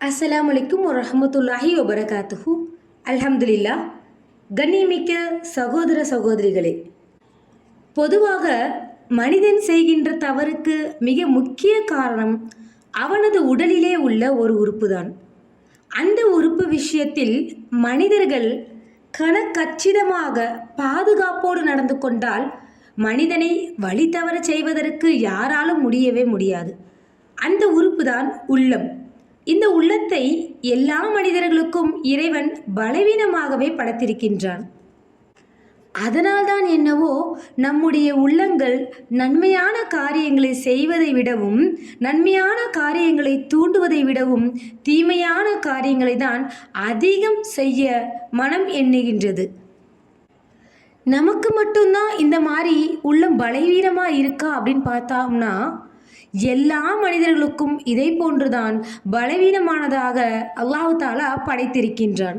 அஸ்லாம் வலைக்கும் வரமத்துல்லாஹி வபரகாத்துஹு அல்ஹம்துலில்லா கண்ணியமிக்க சகோதர சகோதரிகளே பொதுவாக மனிதன் செய்கின்ற தவறுக்கு மிக முக்கிய காரணம் அவனது உடலிலே உள்ள ஒரு உறுப்பு தான் அந்த உறுப்பு விஷயத்தில் மனிதர்கள் கணக்கச்சிதமாக பாதுகாப்போடு நடந்து கொண்டால் மனிதனை வழி தவற செய்வதற்கு யாராலும் முடியவே முடியாது. அந்த உறுப்பு தான் உள்ளம். இந்த உள்ளத்தை எல்லா மனிதர்களுக்கும் இறைவன் பலவீனமாகவே படைத்திருக்கின்றான். அதனால்தான் என்னவோ நம்முடைய உள்ளங்கள் நன்மையான காரியங்களை செய்வதை விடவும் நன்மையான காரியங்களை தூண்டுவதை விடவும் தீமையான காரியங்களை தான் அதிகம் செய்ய மனம் எண்ணுகின்றது. நமக்கு மட்டும்தான் இந்த மாதிரி உள்ளம் பலவீனமாக இருக்கா அப்படின்னு பார்த்தோம்னா எல்லா மனிதர்களுக்கும் இதை போன்றுதான் பலவீனமானதாக அல்லாஹு தாலா படைத்திருக்கின்றான்.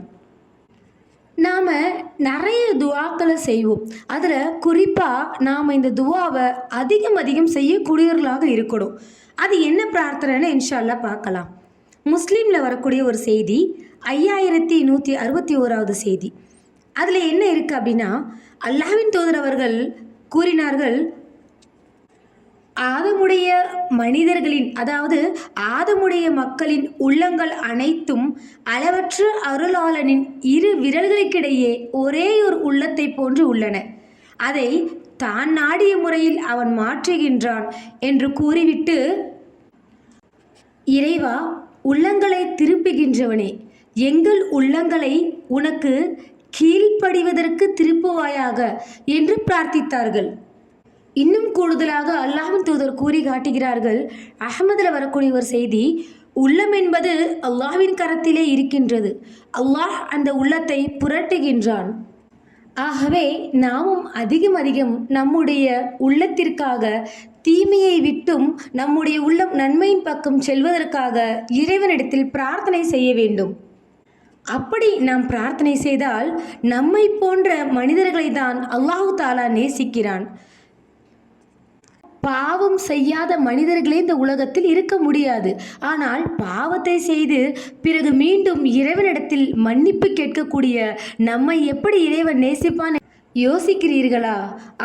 நாம் நிறைய துவாக்களை செய்வோம். அதில் குறிப்பாக நாம் இந்த துவாவை அதிகம் அதிகம் செய்யக்கூடியவர்களாக இருக்கணும். அது என்ன பிரார்த்தனைன்னு இன்ஷால்லா பார்க்கலாம். முஸ்லீமில் வரக்கூடிய ஒரு செய்தி ஐயாயிரத்தி நூற்றி அறுபத்தி ஓராவது செய்தி. அதில் என்ன இருக்குது அப்படின்னா அல்லாஹ்வின் தோதரவர்கள் கூறினார்கள் ஆதமுடைய மனிதர்களின் அதாவது ஆதமுடைய மக்களின் உள்ளங்கள் அனைத்தும் அளவற்ற அருளாளனின் இரு விரல்களுக்கிடையே ஒரே ஒரு உள்ளத்தை போன்று உள்ளன. அதை தான் நாடிய முறையில் அவன் மாற்றுகின்றான் என்று கூறிவிட்டு இறைவா உள்ளங்களை திருப்புகின்றவனே எங்கள் உள்ளங்களை உனக்கு கீழ்ப்படிவதற்கு திருப்புவாயாக என்று பிரார்த்தித்தார்கள். இன்னும் கூடுதலாக அல்லாஹின் தூதர் கூறி காட்டுகிறார்கள் அகமதில் வரக்கூடிய ஒரு செய்தி உள்ளம் என்பது அல்லாஹ்வின் கரத்திலே இருக்கின்றது. அல்லாஹ் அந்த உள்ளத்தை புரட்டுகின்றான். ஆகவே நாமும் அதிகம் அதிகம் நம்முடைய உள்ளத்திற்காக தீமையை விட்டும் நம்முடைய உள்ளம் நன்மையின் பக்கம் செல்வதற்காக இறைவனிடத்தில் பிரார்த்தனை செய்ய வேண்டும். அப்படி நாம் பிரார்த்தனை செய்தால் நம்மை போன்ற மனிதர்களை தான் அல்லாஹு தாலா நேசிக்கிறான். பாவம் செய்யாத மனிதர்களே இந்த உலகத்தில் இருக்க முடியாது. ஆனால் பாவத்தை செய்து பிறகு மீண்டும் இறைவனிடத்தில் மன்னிப்பு கேட்கக்கூடிய நம்மை எப்படி இறைவன் நேசிப்பான்? யோசிக்கிறீர்களா?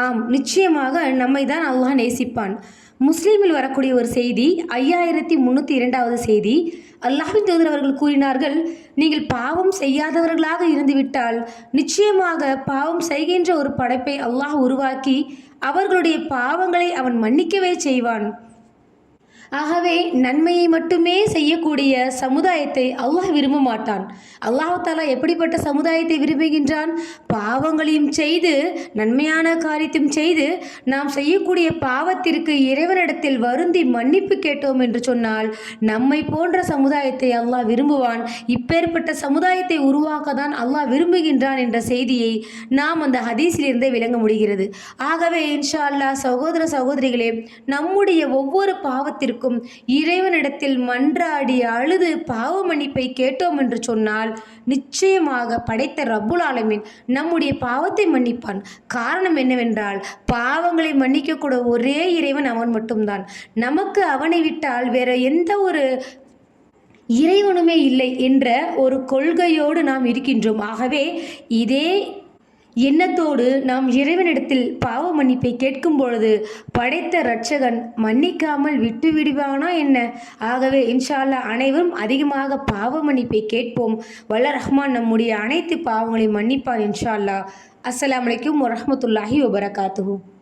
ஆம் நிச்சயமாக நம்மை தான் அல்லாஹ் நேசிப்பான். முஸ்லீமில் வரக்கூடிய ஒரு செய்தி ஐயாயிரத்தி முந்நூற்றி இரண்டாவது செய்தி அல்லாஹின் தூதர் அவர்கள் கூறினார்கள் நீங்கள் பாவம் செய்யாதவர்களாக இருந்துவிட்டால் நிச்சயமாக பாவம் செய்கின்ற ஒரு படைப்பை அல்லாஹ் உருவாக்கி அவர்களுடைய பாவங்களை அவன் மன்னிக்கவே செய்வான். ஆகவே நன்மையை மட்டுமே செய்யக்கூடிய சமுதாயத்தை அல்லாஹ் விரும்ப மாட்டான் அல்லாஹாலா எப்படிப்பட்ட சமுதாயத்தை விரும்புகின்றான்? பாவங்களையும் செய்து நன்மையான காரியத்தையும் செய்து நாம் செய்யக்கூடிய பாவத்திற்கு இறைவனிடத்தில் வருந்தி மன்னிப்பு கேட்டோம் என்று சொன்னால் நம்மை போன்ற சமுதாயத்தை அல்லாஹ் விரும்புவான். இப்பேற்பட்ட சமுதாயத்தை உருவாக்க தான் அல்லாஹ் விரும்புகின்றான் என்ற செய்தியை நாம் அந்த ஹதீஸிலிருந்தே விளங்க முடிகிறது. ஆகவே இன்ஷா அல்லாஹ் சகோதர சகோதரிகளே நம்முடைய ஒவ்வொரு பாவத்திற்கும் இருக்கும். இறைவனிடத்தில் மன்றாடி அழுது பாவ மன்னிப்பை கேட்டோம் என்று சொன்னால் நிச்சயமாக படைத்த ரப்புல் ஆலமின் நம்முடைய பாவத்தை மன்னிப்பான். காரணம் என்னவென்றால் பாவங்களை மன்னிக்கக்கூட ஒரே இறைவன் அவன் மட்டும்தான். நமக்கு அவனை விட்டால் வேற எந்த ஒரு இறைவனுமே இல்லை என்ற ஒரு கொள்கையோடு நாம் இருக்கின்றோம். ஆகவே இதே எண்ணத்தோடு நாம் இறைவனிடத்தில் பாவ மன்னிப்பை கேட்கும் பொழுது படைத்த இரட்சகன் மன்னிக்காமல் விட்டு விடுவானா என்ன? ஆகவே இன்ஷால்லா அனைவரும் அதிகமாக பாவ மன்னிப்பை கேட்போம். வல்ல ரஹ்மான் நம்முடைய அனைத்து பாவங்களையும் மன்னிப்பான் இன்ஷால்லா அஸ்லாம் வலைக்கம் வரமத்துல்லாஹி வரஹ்மத்துல்லாஹி வபரகாத்துஹூ